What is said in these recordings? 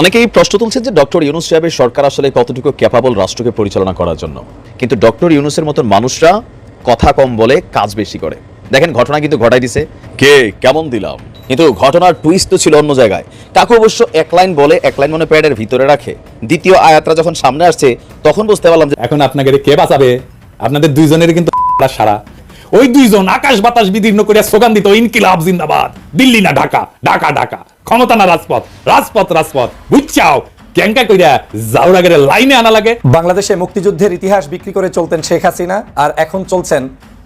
অনেকেই প্রশ্ন তুলছেন যে ডক্টর ইউনুস সাহেবের সরকার আসলে কতটুকু ক্যাপাবল রাষ্ট্রকে পরিচালনা করার জন্য। কিন্তু ডক্টর ইউনুসের মতন মানুষরা কথা কম বলে কাজ বেশি করে। দেখেন, ঘটনা কিন্তু ঘটাই দিছে। কে? কেমন দিলাম? কিন্তু ঘটনার টুইস্ট তো ছিল অন্য জায়গায়। কাকু অবশ্য এক লাইন বলে এক লাইন মনে প্যাডের ভিতরে রাখে। দ্বিতীয় আয়াতরা যখন সামনে আসছে, তখন বুঝতে পারলাম যে এখন আপনাকে কে বাঁচাবে? আপনাদের দুইজনের কিন্তু সারা। ওই দুইজন আকাশ বাতাস বিদীর্ণ করে স্লোগান দিত ইনকিলাব জিন্দাবাদ। দিল্লি না ঢাকা? ঢাকা ঢাকা। ক্ষমতা না রাজপথ? রাজপথ রাজপথ। বুঝছাও? ক্যাঙ্কা কইরা জাউরাগের লাইনে আনা লাগে। বাংলাদেশে মুক্তিযুদ্ধের ইতিহাস বিক্রি করে চলতেন শেখ হাসিনা আর এখন চলছেন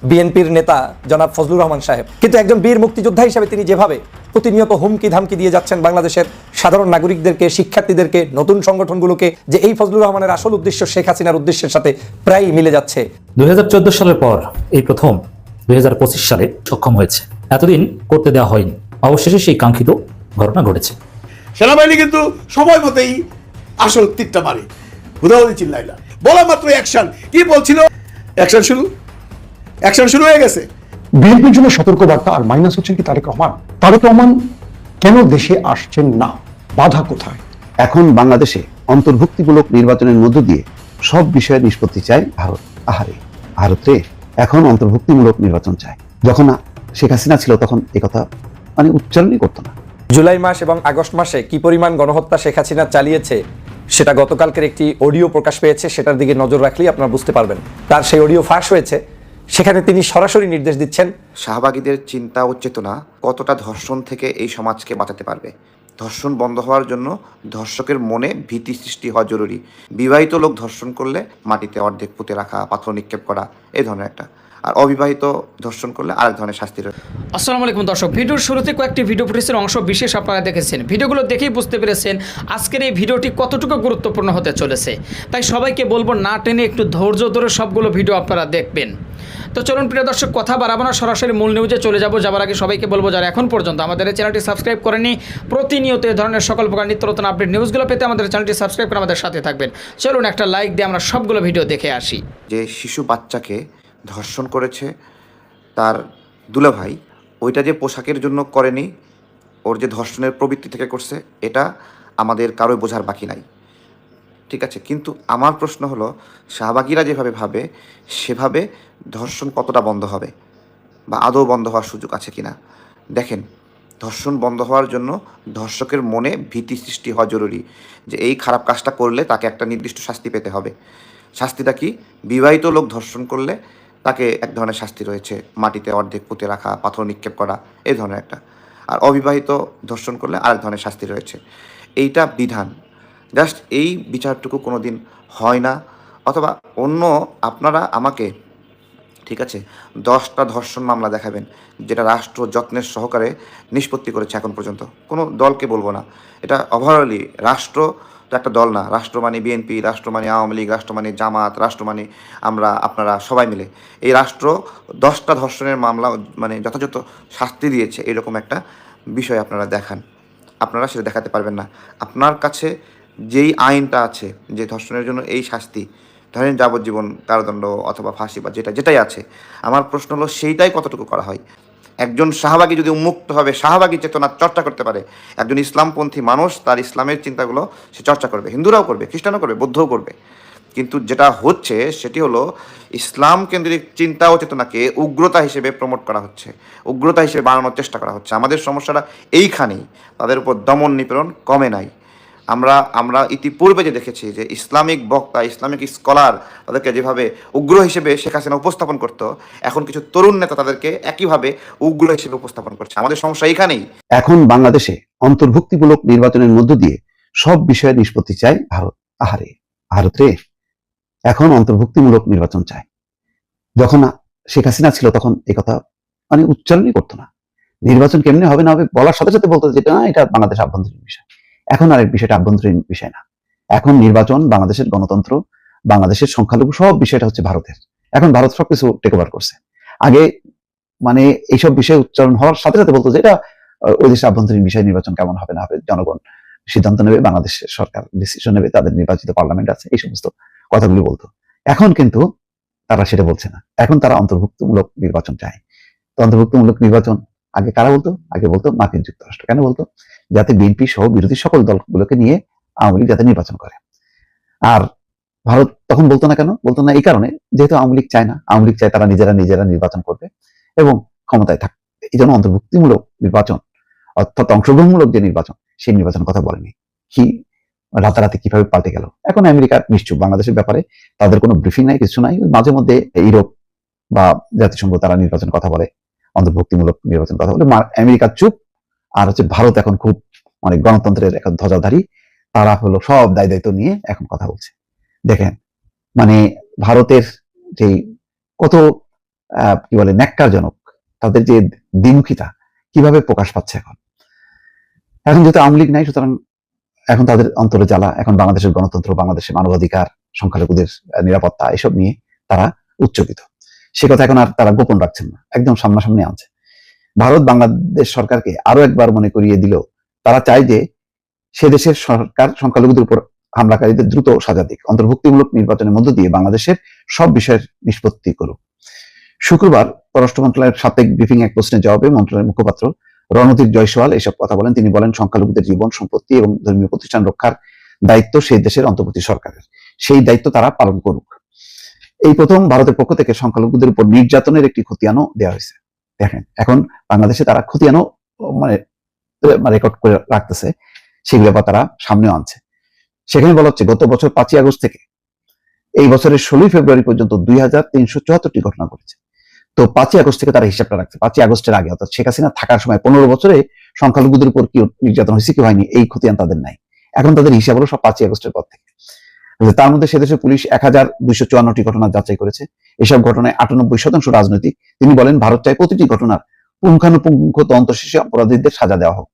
বিএনপির নেতা জনাব ফজলুর রহমান সাহেব। কিন্তু একজন বীর মুক্তিযোদ্ধা হিসেবে তিনি যেভাবে প্রতিনিয়ত হুমকি ধামকি দিয়ে যাচ্ছেন বাংলাদেশের সাধারণ নাগরিকদেরকে শিক্ষার্থীদেরকে নতুন সংগঠনগুলোকে যে এই ফজলুর রহমানের আসল উদ্দেশ্য শেখ হাসিনার উদ্দেশ্যের সাথে প্রায়ই মিলে যাচ্ছে। দুই হাজার চোদ্দ সালের পর এই প্রথম দুই হাজার পঁচিশ সালে সক্ষম হয়েছে। এতদিন করতে দেওয়া হয়নি। অবশেষে সেই কাঙ্ক্ষিত ঘটনা ঘটেছে। সেনাবাহিনী কিন্তু সময় মতেই আসল তীরটা মারে। হুদাহুদি চিল্লাই না। বলা মাত্র অ্যাকশন। কি বলছিল? অ্যাকশন শুরু। অ্যাকশন শুরু হয়ে গেছে। বিএনপির জন্য সতর্কবার্তা আর মাইনাস হচ্ছেন কি তারেক রহমান? তারেক রহমান কেন দেশে আসছেন না? বাধা কোথায়? এখন বাংলাদেশে অন্তর্ভুক্তিমূলক নির্বাচনের মধ্য দিয়ে সব বিষয়ে নিষ্পত্তি চায় ভারত। আহারে ভারতে এখন অন্তর্ভুক্তিমূলক নির্বাচন চায়। যখন শেখ হাসিনা ছিল তখন কথা মানে উচ্চারণই করতো না। জুলাই মাস এবং আগস্ট মাসে কি পরিমাণ গণহত্যা শেখ হাসিনা চালিয়েছে সেটা গতকালকের একটি অডিও প্রকাশ পেয়েছে সেটার দিকে নজর রাখলেই আপনারা বুঝতে পারবেন। তার সেই অডিও ফাঁস হয়েছে সেখানে তিনি সরাসরি নির্দেশ দিচ্ছেন শাহবাগীদের চিন্তা ও চেতনা কতটা ধর্ষণ থেকে এই সমাজকে বাঁচাতে পারবে? ধর্ষণ বন্ধ হওয়ার জন্য ধর্ষকের মনে ভীতি সৃষ্টি হওয়া জরুরি। বিবাহিত লোক ধর্ষণ করলে মাটিতে অর্ধেক পুঁতে রাখা, পাথর নিক্ষেপ করা এই ধরনের একটা। আর অবিবাহিত ধর্ষণ করলে আরেক ধরনের শাস্তি রয়েছে আসসালামু আলাইকুম দর্শক, ভিডিওর শুরুতে কয়েকটি ভিডিও ফুটেজের অংশ বিশেষ আপনারা দেখেছেন। ভিডিওগুলো দেখেই বুঝতে পেরেছেন আজকের এই ভিডিওটি কতটুকু গুরুত্বপূর্ণ হতে চলেছে। তাই সবাইকে বলব না টেনে একটু ধৈর্য ধরে সবগুলো ভিডিও আপনারা দেখবেন। তো চলুন প্রিয় দর্শক, কথা বাড়াবো না, সরাসরি মূল নিউজে চলে যাব। যাবার আগে সবাইকে বলব, যারা এখন পর্যন্ত আমাদের এই চ্যানেলটি সাবস্ক্রাইব করেনি প্রতিনিয়ত এই ধরনের সকল প্রকার নিত্য নতুন আপডেট নিউজগুলো পেতে আমাদের চ্যানেলটি সাবস্ক্রাইব করে আমাদের সাথে থাকবেন। চলুন একটা লাইক দিয়ে আমরা সবগুলো ভিডিও দেখে আসি। যে শিশু বাচ্চাকে ধর্ষণ করেছে, তার দুলাভাই, ওইটা যে পোশাকের জন্য করেনি, ওর যে ধর্ষণের প্রবৃত্তি থেকে করছে, এটা আমাদের কারোই বোঝার বাকি নাই। ঠিক আছে, কিন্তু আমার প্রশ্ন হলো, শাহবাগীরা যেভাবে ভাবে, সেভাবে ধর্ষণ কতটা বন্ধ হবে? বা আদৌ বন্ধ হওয়ার সুযোগ আছে কিনা? দেখেন, ধর্ষণ বন্ধ হওয়ার জন্য ধর্ষকের মনে ভীতি সৃষ্টি হওয়া জরুরি যে এই খারাপ কাজটা করলে তাকে একটা নির্দিষ্ট শাস্তি পেতে হবে। শাস্তিটা কি? বিবাহিত লোক ধর্ষণ করলে তাকে এক ধরনের শাস্তি রয়েছে, মাটিতে অর্ধেক পুঁতে রাখা, পাথর নিক্ষেপ করা এই ধরনের একটা। আর অবিবাহিত ধর্ষণ করলে আরেক ধরনের শাস্তি রয়েছে। এইটা বিধান। জাস্ট এই বিচারটুকু কোনো দিন হয় না। অথবা অন্য আপনারা আমাকে, ঠিক আছে, দশটা ধর্ষণ মামলা দেখাবেন, যেটা রাষ্ট্র যত্নের সহকারে নিষ্পত্তি করেছে এখন পর্যন্ত। কোনো দলকে বলব না। এটা ওভারঅলি রাষ্ট্র তো একটা দল না। রাষ্ট্র মানে বিএনপি রাষ্ট্র মানে আওয়ামী লীগ রাষ্ট্র মানে জামাত রাষ্ট্র মানে আমরা, আপনারা সবাই মিলে। এই রাষ্ট্র দশটা ধর্ষণের মামলা মানে যথাযথ শাস্তি দিয়েছে, এরকম একটা বিষয় আপনারা দেখান। আপনারা সেটা দেখাতে পারবেন না। আপনার কাছে যেই আইনটা আছে, যে ধর্ষণের জন্য এই শাস্তি, ধরেন যাবজ্জীবন কারাদণ্ড অথবা ফাঁসি বা যেটা, যেটাই আছে, আমার প্রশ্ন হলো সেইটাই কতটুকু করা হয়? একজন শাহবাগী যদি উন্মুক্তভাবে শাহবাগী চেতনা চর্চা করতে পারে। একজন ইসলামপন্থী মানুষ, তার ইসলামের চিন্তাগুলো সে চর্চা করবে। হিন্দুরাও করবে, খ্রিস্টানও করবে, বৌদ্ধও করবে। কিন্তু যেটা হচ্ছে, সেটি হলো ইসলাম কেন্দ্রিক চিন্তা ও চেতনাকে উগ্রতা হিসেবে প্রমোট করা হচ্ছে। উগ্রতা হিসেবে বানানোর চেষ্টা করা হচ্ছে। আমাদের সমস্যাটা এইখানেই। তাদের উপর দমন নিপীড়ন কমে নাই। আমরা আমরা ইতিপূর্বে যে দেখেছি যে ইসলামিক বক্তা, ইসলামিক স্কলার তাদেরকে যেভাবে উগ্র হিসেবে শেখ হাসিনা উপস্থাপন করতো, এখন কিছু তরুণ নেতা তাদেরকে একইভাবে উগ্র হিসেবে উপস্থাপন করছে। আমাদের সমস্যা এখানেই এখন বাংলাদেশে অন্তর্ভুক্তিমূলক নির্বাচনের মধ্য দিয়ে সব বিষয়ে নিষ্পত্তি চায় ভারত। আহারে, ভারতে এখন অন্তর্ভুক্তিমূলক নির্বাচন চায় যখন শেখ হাসিনা ছিল তখন কথা মানে উচ্চারণই করতো না। নির্বাচন কেমনি হবে না হবে বলার সাথে সাথে বলতো যেটা না, এটা বাংলাদেশ আভ্যন্তরীণ বিষয়। এখন আর বিষয়টা আভ্যন্তরীণ বিষয় না। এখন নির্বাচন, বাংলাদেশের গণতন্ত্র, বাংলাদেশের সংখ্যালঘু, সব বিষয়টা হচ্ছে ভারতের। এখন ভারত সবকিছু টেক ওভার করছে। আগে মানে এইসব বিষয় উচ্চারণ হওয়ার সাথে সাথে বলতো যে এটা ওই দেশের আভ্যন্তরীণ বিষয় নির্বাচন কেমন হবে, না হবে, জনগণ সিদ্ধান্ত নেবে বাংলাদেশের সরকার ডিসিশন নেবে, তাদের নির্বাচিত পার্লামেন্ট আছে, এই সমস্ত কথাগুলি বলতো। এখন কিন্তু তারা সেটা বলছে না। এখন তারা অন্তর্ভুক্তমূলক নির্বাচন চায়। তো অন্তর্ভুক্তমূলক নির্বাচন আগে কারা বলতো? আগে বলতো মার্কিন যুক্তরাষ্ট্র। কেন বলতো? যাতে বিএনপি সহ বিরোধী সকল দলগুলোকে নিয়ে আওয়ামী লীগ যাতে নির্বাচন করে। আর ভারত তখন বলতো না কেন? বলতো না এই কারণে যেহেতু আওয়ামী লীগ চায় না। আওয়ামী লীগ চায় তারা নিজেরা নিজেরা নির্বাচন করবে এবং ক্ষমতায় থাকবে এই জন্য অন্তর্ভুক্তিমূলক নির্বাচন, অর্থাৎ অংশগ্রহণমূলক যে নির্বাচন, সেই নির্বাচন কথা বলেনি। কি? রাতারাতি কীভাবে পাল্টে গেল? এখন আমেরিকা নিশ্চুপ। বাংলাদেশের ব্যাপারে তাদের কোনো ব্রিফিং নাই, কিছু নাই। মাঝে মধ্যে ইউরোপ বা জাতিসংঘ তারা নির্বাচন কথা বলে। অন্তর্ভুক্তিমূলক নির্বাচন কথা। বলে আমেরিকা চুপ, আর হচ্ছে ভারত এখন খুব মানে গণতন্ত্রের এখন ধ্বজাধারী। তারা হলো সব দায় দায়িত্ব নিয়ে এখন কথা বলছে। দেখেন মানে ভারতের যে কত কি বলে, ন্যাক্কারজনক, তাদের যে দ্বিমুখিতা, কীভাবে প্রকাশ পাচ্ছে এখন? এখন যেহেতু আওয়ামী লীগ নাই, সুতরাং এখন তাদের অন্তরে জ্বালা, এখন বাংলাদেশের গণতন্ত্র, বাংলাদেশের মানবাধিকার, সংখ্যালঘুদের নিরাপত্তা, এসব নিয়ে তারা উচ্চকিত। সে কথা এখন আর তারা গোপন রাখছেন না, একদম সামনাসামনি আনছে ভারত বাংলাদেশ সরকারকে আরও একবার মনে করিয়ে দিল, তারা চায় যে সে দেশের সরকার সংখ্যালঘুদের উপর হামলাকারীদের দ্রুত সাজা দিক, অন্তর্ভুক্তিমূলক নির্বাচনের মধ্য দিয়ে বাংলাদেশের সব বিষয়ের নিষ্পত্তি করুক। শুক্রবার পররাষ্ট্র মন্ত্রণালয়ের সাপ্তাহিক ব্রিফিং এক প্রশ্নের জবাবে মন্ত্রণালয়ের মুখপাত্র রণধীর জয়সওয়াল এসব কথা বলেন। তিনি বলেন, সংখ্যালঘুদের জীবন, সম্পত্তি এবং ধর্মীয় প্রতিষ্ঠান রক্ষার দায়িত্ব সেই দেশের অন্তর্বর্তী সরকারের। সেই দায়িত্ব তারা পালন করুক। এই প্রথম ভারতের পক্ষ থেকে সংখ্যালঘুদের উপর নির্যাতনের একটি খতিয়ানও দেওয়া হয়েছে। দেখেন, এখন বাংলাদেশে তারা খতিয়ানও মানে রেকর্ড করে রাখতেছে সেই ব্যাপার তারা সামনেও আনছে। সেখানে বলা হচ্ছে, গত বছর পাঁচই আগস্ট থেকে, এই বছরের ষোলোই ফেব্রুয়ারি পর্যন্ত দুই হাজার তিনশো চুয়াত্তরটি ঘটনা ঘটেছে। তো পাঁচই আগস্ট থেকে তারা হিসাবটা রাখছে, পাঁচই আগস্টের আগে, অর্থাৎ শেখ হাসিনা থাকার সময় পনেরো বছরে সংখ্যালঘুদের উপর কি নির্যাতন হয়েছে কি হয়নি, এই খতিয়ান তাদের নাই। এখন তাদের হিসাব হলো সব পাঁচই আগস্টের পর থেকে। তার মধ্যে সেদেশের পুলিশ এক হাজার দুইশো চুয়ান্নটি ঘটনা যাচাই করেছে। এসব ঘটনায় আটানব্বই শতাংশ রাজনৈতিক। তিনি বলেন, ভারত চায় প্রতিটি ঘটনার পুঙ্খানুপুঙ্খ তদন্ত শেষে অপরাধীদের সাজা দেওয়া হোক।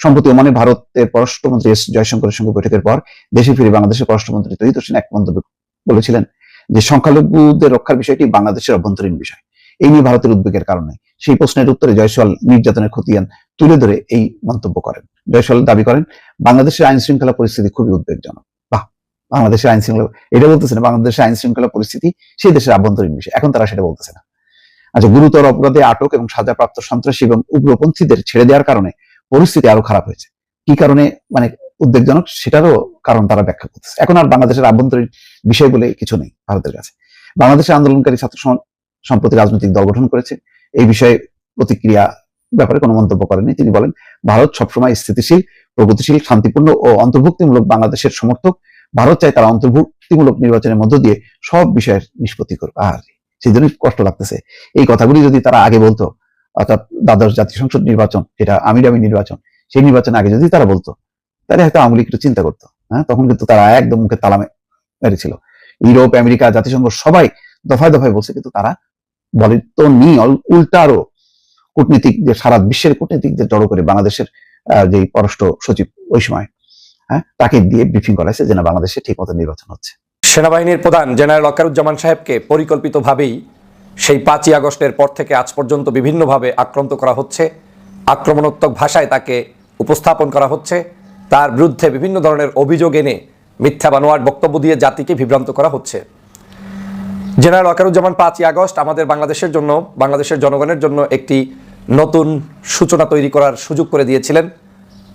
সম্প্রতি ওমানে ভারতের পররাষ্ট্রমন্ত্রী এস জয়শঙ্করের সঙ্গে বৈঠকের পর দেশে ফিরে বাংলাদেশের পররাষ্ট্রমন্ত্রী তহিদ হোসেন এক মন্তব্য বলেছিলেন যে, সংখ্যালঘুদের রক্ষার বিষয়টি বাংলাদেশের অভ্যন্তরীণ বিষয়। এই নিয়ে ভারতের উদ্বেগের কারণে সেই প্রশ্নের উত্তরে জয়সওয়াল নির্যাতনের খতিয়ান তুলে ধরে এই মন্তব্য করেন। জয়সওয়াল দাবি করেন, বাংলাদেশের আইন শৃঙ্খলা পরিস্থিতি খুবই উদ্বেগজনক। বাংলাদেশের আইন শৃঙ্খলা এটা বলতেছে না, বাংলাদেশের আইন শৃঙ্খলা পরিস্থিতি সেই দেশের আভ্যন্তরীণ বিষয়। এখন তারা সেটা বলতেছে না। আচ্ছা গুরুতর অপরাধে আটক এবং সাজাপ্রাপ্ত সন্ত্রাসী এবং উগ্রপন্থীদের ছেড়ে দেওয়ার কারণে পরিস্থিতি আরও খারাপ হয়েছে। কি কারণে? মানে উদ্বেগজনক, সেটারও কারণ তারা ব্যাখ্যা করতেছে। এখন আর বাংলাদেশের আভ্যন্তরীণ বিষয় বলে কিছু নেই ভারতের কাছে। বাংলাদেশের আন্দোলনকারী ছাত্র সম্প্রতি রাজনৈতিক দল গঠন করেছে। এই বিষয়ে প্রতিক্রিয়া ব্যাপারে কোনো মন্তব্য করেনি তিনি বলেন, ভারত সবসময় স্থিতিশীল, প্রগতিশীল, শান্তিপূর্ণ ও অন্তর্ভুক্তিমূলক বাংলাদেশের সমর্থক। ভারত চায় তারা অন্তর্ভুক্তিমূলক নির্বাচনের মধ্য দিয়ে সব বিষয়ের নিষ্পত্তি করবে আর সেই জন্যই কষ্ট লাগতেছে। এই কথাগুলি যদি তারা আগে বলতো, অর্থাৎ দ্বাদশ জাতীয় সংসদ নির্বাচন, যেটা আমির আমি নির্বাচন, সেই নির্বাচন আগে যদি তারা বলতো, তাহলে হয়তো আওয়ামী একটু চিন্তা করতো। হ্যাঁ তখন কিন্তু তারা একদম মুখে তালামে মেরেছিল। ইউরোপ, আমেরিকা, জাতিসংঘ সবাই দফায় দফায় বলছে, কিন্তু তারা বলে তো নি উল্টা আরও কূটনীতিক যে সারা বিশ্বের কূটনীতিকদের জড়ো করে বাংলাদেশের যে পররাষ্ট্র সচিব ওই সময় হ্যাঁ? তাকে দিয়ে ব্রিফিং করাইছে যে বাংলাদেশে ঠিক মতো নির্বাচন হচ্ছে। সেনাবাহিনীর প্রধান জেনারেল অকারুজ্জামান সাহেবকে পরিকল্পিতভাবেই সেই পাঁচই আগস্টের পর থেকে আজ পর্যন্ত বিভিন্নভাবে আক্রান্ত করা হচ্ছে। আক্রমণাত্মক ভাষায় তাকে উপস্থাপন করা হচ্ছে। তার বিরুদ্ধে বিভিন্ন ধরনের অভিযোগ এনে মিথ্যা বানোয়ার বক্তব্য দিয়ে জাতিকে বিভ্রান্ত করা হচ্ছে। জেনারেল অকারুজ্জামান পাঁচই আগস্ট আমাদের বাংলাদেশের জন্য, বাংলাদেশের জনগণের জন্য একটি নতুন সূচনা তৈরি করার সুযোগ করে দিয়েছিলেন।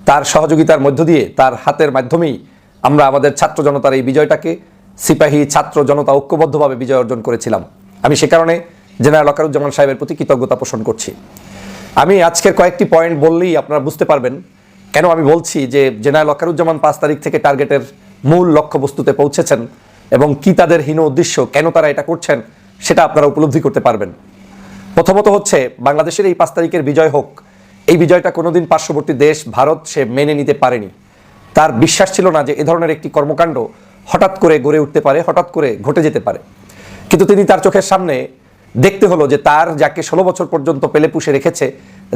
তার সহযোগিতার মধ্য দিয়ে তার হাতের মাধ্যমেই আমরা আমাদের ছাত্র জনতার এই বিজয়টাকে সিপাহী ছাত্র জনতা ঐক্যবদ্ধভাবে বিজয় অর্জন করেছিলাম। আমি সে কারণে জেনারেল অকারুজ্জামান সাহেবের প্রতি কৃতজ্ঞতা পোষণ করছি। আমি আজকের কয়েকটি পয়েন্ট বললেই আপনারা বুঝতে পারবেন কেন আমি বলছি যে জেনারেল অকারুজ্জামান পাঁচ তারিখ থেকে টার্গেটের মূল লক্ষ্যবস্তুতে পৌঁছেছেন এবং কি তাদের হীন উদ্দেশ্য, কেন তারা এটা করছেন সেটা আপনারা উপলব্ধি করতে পারবেন। প্রথমত হচ্ছে বাংলাদেশের এই পাঁচ তারিখের বিজয় হোক এই বিজয়টা কোনোদিন পার্শ্ববর্তী দেশ ভারত সে মেনে নিতে পারেনি। তার বিশ্বাস ছিল না যে এ ধরনের একটি কর্মকাণ্ড হঠাৎ করে গড়ে উঠতে পারে, হঠাৎ করে ঘটে যেতে পারে। কিন্তু তিনি তার চোখের সামনে দেখতে হলো যে তার যাকে ষোলো বছর পর্যন্ত পেলে পুষে রেখেছে,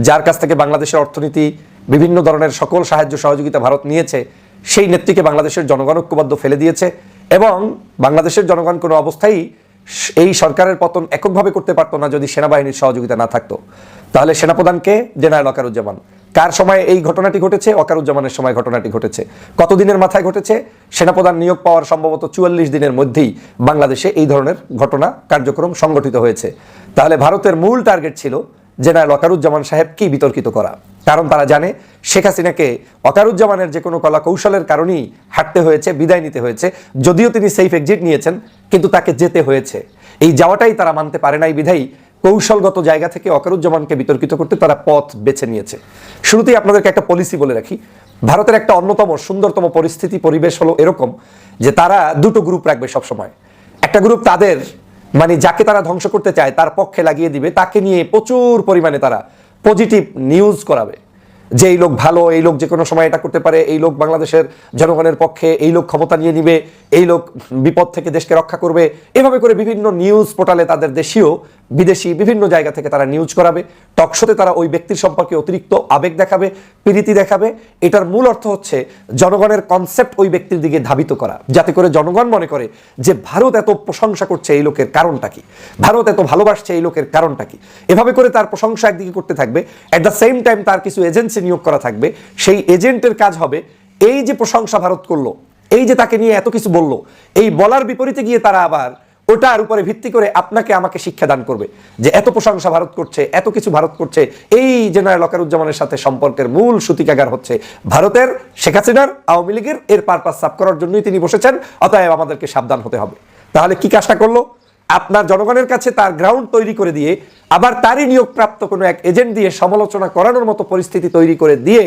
যার কাছ থেকে বাংলাদেশের অর্থনীতি, বিভিন্ন ধরনের সকল সাহায্য সহযোগিতা ভারত নিয়েছে, সেই নেত্রীকে বাংলাদেশের জনগণ ঐক্যবদ্ধ ফেলে দিয়েছে এবং বাংলাদেশের জনগণ কোনো অবস্থায় এই সরকারের পতন এককভাবে করতে পারতো না যদি সেনাবাহিনীর সহযোগিতা না থাকতো। তাহলে সেনাপ্রধানকে জেনারেল অকারুজ্জামান কার সময় এই ঘটনাটি ঘটেছে? অকারুজ্জামানের সময় ঘটনাটি ঘটেছে। কতদিনের মাথায় ঘটেছে? সেনাপ্রধান নিয়োগ পাওয়ার সম্ভবত চুয়াল্লিশ দিনের মধ্যেই বাংলাদেশে এই ধরনের ঘটনা কার্যক্রম সংগঠিত হয়েছে। তাহলে ভারতের মূল টার্গেট ছিল জেনারেল ওয়াকারুজ্জামান সাহেবকেই বিতর্কিত করা। কারণ তারা জানে শেখ হাসিনাকে অকারুজ্জামানের যে কোনো কলা কৌশলের কারণেই হাঁটতে হয়েছে, বিদায় নিতে হয়েছে। যদিও তিনি সেফ এক্সিট নিয়েছেন, কিন্তু তাকে যেতে হয়েছে। এই যাওয়াটাই তারা মানতে পারে নাই বিধায়ী। কৌশলগত জায়গা থেকে অকারুজ্জামানকে বিতর্কিত করতে তারা পথ বেছে নিয়েছে। শুরুতেই আপনাদেরকে একটা পলিসি বলে রাখি। ভারতের একটা অন্যতম সুন্দরতম পরিস্থিতি, পরিবেশ হলো এরকম যে তারা দুটো গ্রুপ রাখবে সবসময়। একটা গ্রুপ তাদের মানে যাকে তারা ধ্বংস করতে চায়, তার পক্ষে লাগিয়ে দিবে, তাকে নিয়ে প্রচুর পরিমাণে তারা পজিটিভ নিউজ করাবে। যে এই লোক ভালো, এই লোক যে কোনো সময় এটা করতে পারে, এই লোক বাংলাদেশের জনগণের পক্ষে এই লোক ক্ষমতা নিয়ে নিবে, এই লোক বিপদ থেকে দেশকে রক্ষা করবে, এভাবে করে বিভিন্ন নিউজ পোর্টালে তাদের দেশীয় বিদেশি বিভিন্ন জায়গা থেকে তারা নিউজ করাবে। টকশোতে তারা ওই ব্যক্তির সম্পর্কে অতিরিক্ত আবেগ দেখাবে, প্রীতি দেখাবে। এটার মূল অর্থ হচ্ছে জনগণের কনসেপ্ট ওই ব্যক্তির দিকে ধাবিত করা। যাতে করে জনগণ মনে করে যে ভারত এত প্রশংসা করছে এই লোকের কারণটা কি? ভারত এত ভালোবাসছে এই লোকের কারণটা কি? এভাবে করে তার প্রশংসা একদিকে করতে থাকবে। অ্যাট দ্য সেম টাইম তার কিছু এজেন্সি নিয়োগ করা থাকবে। সেই এজেন্টের কাজ হবে এই যে প্রশংসা ভারত করল, এই যে তাকে নিয়ে এত কিছু বলল, এই বলার বিপরীতে গিয়ে তারা আবার ওটার উপরে ভিত্তি করে আপনাকে আমাকে শিক্ষা দান করবে যে এত প্রশংসা ভারত করছে, এত কিছু ভারত করছে। এই জেনারেল অকারুজ্জামানের সাথে সম্পর্কের মূল সূতিকাগার হচ্ছে ভারতের শেখ হাসিনার আওয়ামী লীগের এর পারপাস সাফ করার জন্যই তিনি বসেছেন, অতএব আমাদেরকে সাবধান হতে হবে। তাহলে কি কাজটা করল? আপনার জনগণের কাছে তার গ্রাউন্ড তৈরি করে দিয়ে, আবার তারই নিয়োগপ্রাপ্ত কোনো এক এজেন্ট দিয়ে সমালোচনা করানোর মতো পরিস্থিতি তৈরি করে দিয়ে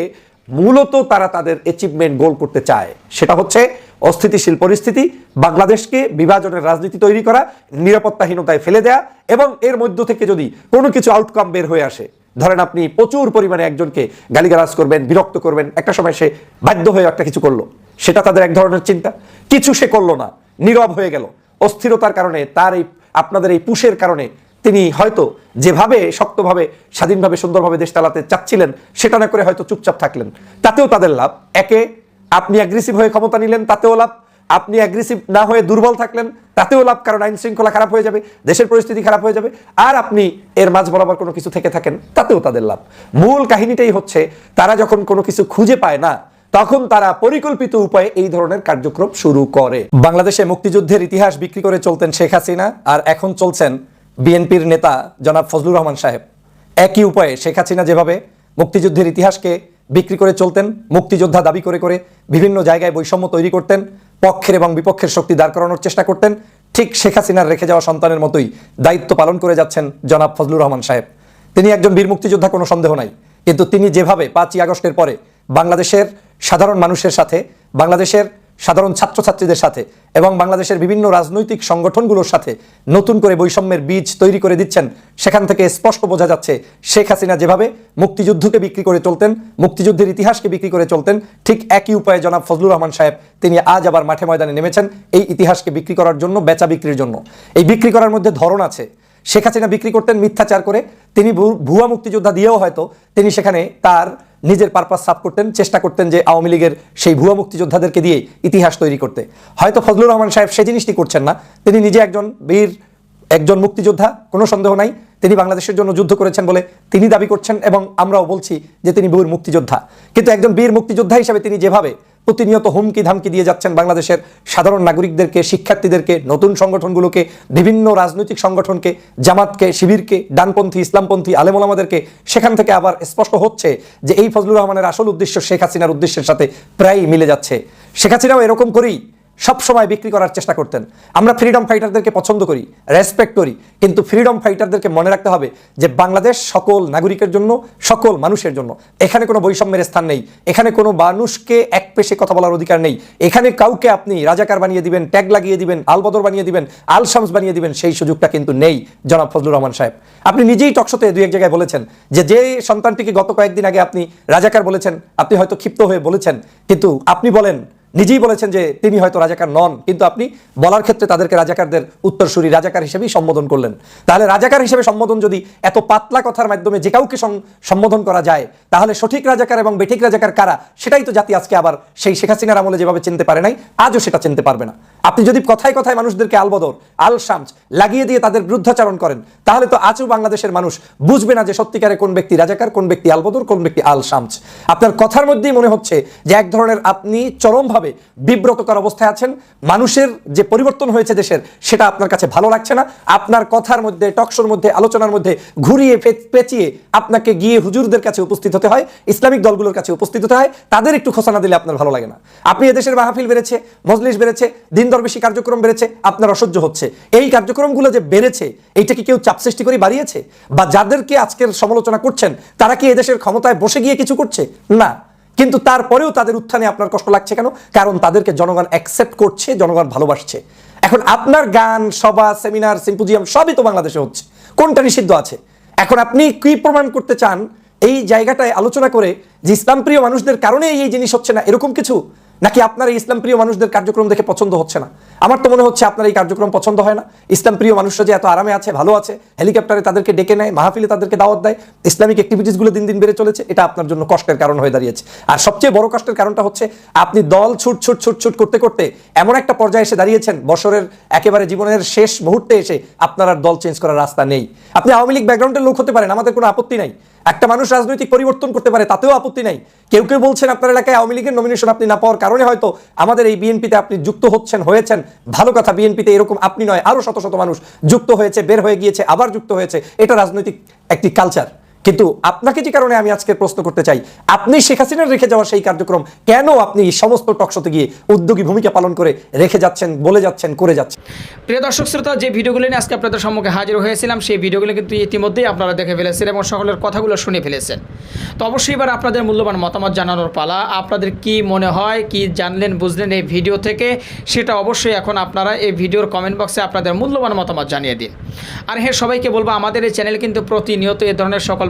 মূলত তারা তাদের অ্যাচিভমেন্ট গোল করতে চায়। সেটা হচ্ছে অস্থিতিশীল পরিস্থিতি, বাংলাদেশকে বিভাজনের রাজনীতি তৈরি করা, নিরাপত্তাহীনতায় ফেলে দেয়া এবং এর মধ্য থেকে যদি কোনো কিছু আউটকাম বের হয়ে আসে, ধরেন আপনি প্রচুর পরিমাণে একজনকে গালিগালাজ করবেন, বিরক্ত করবেন, একটা সময় সে বাধ্য হয়ে একটা কিছু করল। সেটা তাদের এক ধরনের চিন্তা। কিছু সে করল না, নীরব হয়ে গেল। অস্থিরতার কারণে তার এই, আপনাদের এই পুষের কারণে তিনি হয়তো যেভাবে শক্তভাবে, স্বাধীনভাবে, সুন্দরভাবে দেশ চালাতে চাচ্ছিলেন, সেটা না করে হয়তো চুপচাপ থাকলেন। তাতেও তাদের লাভ। একে আপনি অ্যাগ্রেসিভ হয়ে ক্ষমতা নিলেন, তাতেও লাভ। আপনি অ্যাগ্রেসিভ না হয়ে দুর্বল থাকলেন, তাতেও লাভ, কারণ আইন শৃঙ্খলা খারাপ হয়ে যাবে, দেশের পরিস্থিতি খারাপ হয়ে যাবে। আর আপনি এর মাঝ বরাবর কোনো কিছু থেকে থাকেন, তাতেও তাদের লাভ। মূল কাহিনীটাই হচ্ছে, তারা যখন কোনো কিছু খুঁজে পায় না, তখন তারা পরিকল্পিত উপায়ে এই ধরনের কার্যক্রম শুরু করে। বাংলাদেশে মুক্তিযুদ্ধের ইতিহাস বিক্রি করে চলতেন শেখ হাসিনা, আর এখন চলছেন বিএনপির নেতা জনাব ফজলুর রহমান সাহেব। একই উপায়ে শেখ হাসিনা যেভাবে মুক্তিযুদ্ধের ইতিহাসকে বিক্রি করে চলতেন, মুক্তিযোদ্ধা দাবি করে করে বিভিন্ন জায়গায় বৈষম্য তৈরি করতেন, পক্ষের এবং বিপক্ষের শক্তি দাঁড় করানোর চেষ্টা করতেন। ঠিক শেখ হাসিনার রেখে যাওয়া সন্তানের মতোই দায়িত্ব পালন করে যাচ্ছেন জনাব ফজলুর রহমান সাহেব। তিনি একজন বীর মুক্তিযোদ্ধা, কোনো সন্দেহ নাই। কিন্তু তিনি যেভাবে পাঁচই আগস্টের পরে বাংলাদেশের সাধারণ মানুষের সাথে, বাংলাদেশের সাধারণ ছাত্রছাত্রীদের সাথে এবং বাংলাদেশের বিভিন্ন রাজনৈতিক সংগঠনগুলোর সাথে নতুন করে বৈষম্যের বীজ তৈরি করে দিচ্ছেন। সেখান থেকে স্পষ্ট বোঝা যাচ্ছে, শেখ হাসিনা যেভাবে মুক্তিযুদ্ধকে বিক্রি করে চলতেন, মুক্তিযুদ্ধের ইতিহাসকে বিক্রি করে চলতেন, ঠিক একই উপায়ে জনাব ফজলুর রহমান সাহেব তিনি আজ আবার মাঠে ময়দানে নেমেছেন এই ইতিহাসকে বিক্রি করার জন্য, বেচা বিক্রির জন্য। এই বিক্রি করার মধ্যে ধরন আছে। শেখ হাসিনা বিক্রি করতেন মিথ্যাচার করে, তিনি ভুয়া মুক্তিযোদ্ধা দিয়েও হয়তো তিনি সেখানে তার নিজের পারপাস সাফ করতেন, চেষ্টা করতেন যে আওয়ামী লীগের সেই ভুয়া মুক্তিযোদ্ধাদেরকে দিয়ে ইতিহাস তৈরি করতে। হয়তো ফজলুর রহমান সাহেব সেই জিনিসটি করছেন না। তিনি নিজে একজন বীর, একজন মুক্তিযোদ্ধা, কোনো সন্দেহ নাই। তিনি বাংলাদেশের জন্য যুদ্ধ করেছেন বলে তিনি দাবি করছেন এবং আমরাও বলছি যে তিনি বীর মুক্তিযোদ্ধা। কিন্তু একজন বীর মুক্তিযোদ্ধা হিসেবে তিনি যেভাবে প্রতিনিয়ত হুমকি ধামকি দিয়ে যাচ্ছেন বাংলাদেশের সাধারণ নাগরিকদেরকে, শিক্ষার্থীদেরকে, নতুন সংগঠনগুলোকে, বিভিন্ন রাজনৈতিক সংগঠনকে, জামাতকে, শিবিরকে, ডানপন্থী, ইসলামপন্থী আলেমোলামাদেরকে সেখান থেকে আবার স্পষ্ট হচ্ছে যে এই ফজলুর রহমানের আসল উদ্দেশ্য শেখ হাসিনার উদ্দেশ্যের সাথে প্রায়ই মিলে যাচ্ছে। শেখ হাসিনাও এরকম করেই সব সময় বিক্রি করার চেষ্টা করতেন। আমরা ফ্রিডম ফাইটারদেরকে পছন্দ করি, রেসপেক্ট করি, কিন্তু ফ্রিডম ফাইটারদেরকে মনে রাখতে হবে যে বাংলাদেশ সকল নাগরিকের জন্য, সকল মানুষের জন্য। এখানে কোনো বৈষম্যের স্থান নেই। এখানে কোনো মানুষকে এক পেশে কথা বলার অধিকার নেই। এখানে কাউকে আপনি রাজাকার বানিয়ে দিবেন, ট্যাগ লাগিয়ে দিবেন, আলবদর বানিয়ে দিবেন আল শামস বানিয়ে দিবেন, সেই সুযোগটা কিন্তু নেই, জনাব ফজলুর রহমান সাহেব। আপনি নিজেই টকশোতে দুই এক জায়গায় বলেছেন যে যে সন্তানটিকে গত কয়েকদিন আগে আপনি রাজাকার বলেছেন, আপনি হয়তো ক্ষিপ্ত হয়ে বলেছেন, কিন্তু আপনি বলেন নিজেই বলেছেন যে তিনি হয়তো রাজাকার নন, কিন্তু আপনি বলার ক্ষেত্রে তাদেরকে রাজাকারদের উত্তরসূরি রাজাকার হিসেবেই সম্বোধন করলেন। তাহলে রাজাকার হিসেবে সম্বোধন যদি এত পাতলা কথার মাধ্যমে যে কাউকে সম্বোধন করা যায়, তাহলে সঠিক রাজাকার এবং বেঠিক রাজাকার কারা? সেটাই তো জাতি আজকে আবার সেই শেখ হাসিনার আমলে যেভাবে চিনতে পারে নাই, আজও সেটা চিনতে পারবে না। আপনি যদি কথায় কথায় মানুষদেরকে আলবদর আল শামস লাগিয়ে দিয়ে তাদের বিরুদ্ধাচারণ করেন, তাহলে তো আজও বাংলাদেশের মানুষ বুঝবে না যে সত্যিকারে কোন ব্যক্তি রাজাকার, কোন ব্যক্তি আলবদর, কোন ব্যক্তি আল শামস আপনার কথার মধ্যেই মনে হচ্ছে যে এক ধরনের আপনি চরমভাবে বিব্রতকর অবস্থায় আছেন, মানুষের যে পরিবর্তন হয়েছে দেশের, সেটা আপনার কাছে ভালো লাগছে না, আপনার কথার মধ্যে টকশোর মধ্যে, আলোচনার মধ্যে ঘুরিয়ে পেঁচিয়ে আপনাকে গিয়ে হুজুরদের কাছে উপস্থিত হতে হয়, ইসলামিক দলগুলোর কাছে উপস্থিত হতে হয়, তাদের একটু খোসানা দিলে আপনার ভালো লাগে না। আপনি এদেশের মাহফিল বেড়েছে, মজলিস বেড়েছে দিন দরবেশি কার্যক্রম বেড়েছে, আপনার অসহ্য হচ্ছে। এই কার্যক্রমগুলো যে বেড়েছে, এইটা কি কেউ চাপ সৃষ্টি করে বাড়িয়েছে? বা যাদেরকে আজকের সমালোচনা করছেন, তারা কি এদেশের ক্ষমতায় বসে গিয়ে কিছু করছে? না। কিন্তু তারপরেও তাদের উত্থানে আপনার কষ্ট লাগছে কেন? কারণ তাদেরকে জনগণ অ্যাকসেপ্ট করছে, জনগণ ভালোবাসছে। এখন আপনার গান, সভা সেমিনার সিম্পোজিয়াম সবই তো বাংলাদেশে হচ্ছে। কোনটা নিষিদ্ধ আছে? এখন আপনি কি প্রমাণ করতে চান? এই জায়গাটায় আলোচনা করে যে ইসলাম প্রিয় মানুষদের কারণে এই জিনিস হচ্ছে না, এরকম কিছু? নাকি আপনার এই ইসলাম প্রিয় মানুষদের কার্যক্রম দেখে পছন্দ হচ্ছে না? আমার তো মনে হচ্ছে আপনার এই কার্যক্রম পছন্দ হয় না। ইসলাম প্রিয় মানুষরা যে এত আরামে আছে, ভালো আছে, হেলিকপ্টারে তাদেরকে ডেকে নেয়, মাহফিলে তাদেরকে দাওয়াত দেয়, ইসলামিক অ্যাক্টিভিটিসগুলো দিন দিন বেড়ে চলেছে, এটা আপনার জন্য কষ্টের কারণ হয়ে দাঁড়িয়েছে। আর সবচেয়ে বড় কষ্টের কারণটা হচ্ছে আপনি দল ছুট ছুট ছুট ছুট করতে করতে এমন একটা পর্যায়ে এসে দাঁড়িয়েছেন, বছরের একেবারে জীবনের শেষ মুহূর্তে এসে আপনার আর দল চেঞ্জ করার রাস্তা নেই। আপনি আওয়ামী লীগ ব্যাকগ্রাউন্ডের লোক হতে পারেন, আমাদের কোনো আপত্তি নাই। একটা মানুষ রাজনৈতিক পরিবর্তন করতে পারে, তাতেও আপত্তি নাই। কেউ কেউ বলছেন আপনার এলাকায় আওয়ামী লীগের নমিনেশন আপনি না পাওয়ার কারণে হয়তো আমাদের এই বিএনপিতে আপনি যুক্ত হচ্ছেন, হয়েছেন। ভালো কথা, বিএনপিতে এরকম আপনি নয়, আরও শত শত মানুষ যুক্ত হয়েছে, বের হয়ে গিয়েছে, আবার যুক্ত হয়েছে। এটা রাজনৈতিক একটি কালচার কিন্তু আপনাকে যে কারণে আমি আজকে প্রশ্ন করতে চাই, আপনি শেখ হাসিনার রেখে যাওয়া সেই কার্যক্রম কেন আপনি সমস্ত টকশোতে গিয়ে উদ্যোগী ভূমিকা পালন করে রেখে যাচ্ছেন, বলে যাচ্ছেন, করে যাচ্ছেন? প্রিয় দর্শক শ্রোতা, যে ভিডিওগুলো নিয়ে আজকে আপনাদের সম্মুখে হাজির হয়েছিলাম, সেই ভিডিওগুলো কিন্তু ইতিমধ্যেই আপনারা দেখে ফেলেছেন এবং সকলের কথাগুলো শুনে ফেলেছেন। তো অবশ্যই এবার আপনাদের মূল্যবান মতামত জানানোর পালা। আপনাদের কি মনে হয়, কি জানলেন, বুঝলেন এই ভিডিও থেকে, সেটা অবশ্যই এখন আপনারা এই ভিডিওর কমেন্ট বক্সে আপনাদের মূল্যবান মতামত জানিয়ে দিন। আর হ্যাঁ সবাইকে বলব, আমাদের এই চ্যানেল কিন্তু প্রতিনিয়ত এ ধরনের সকল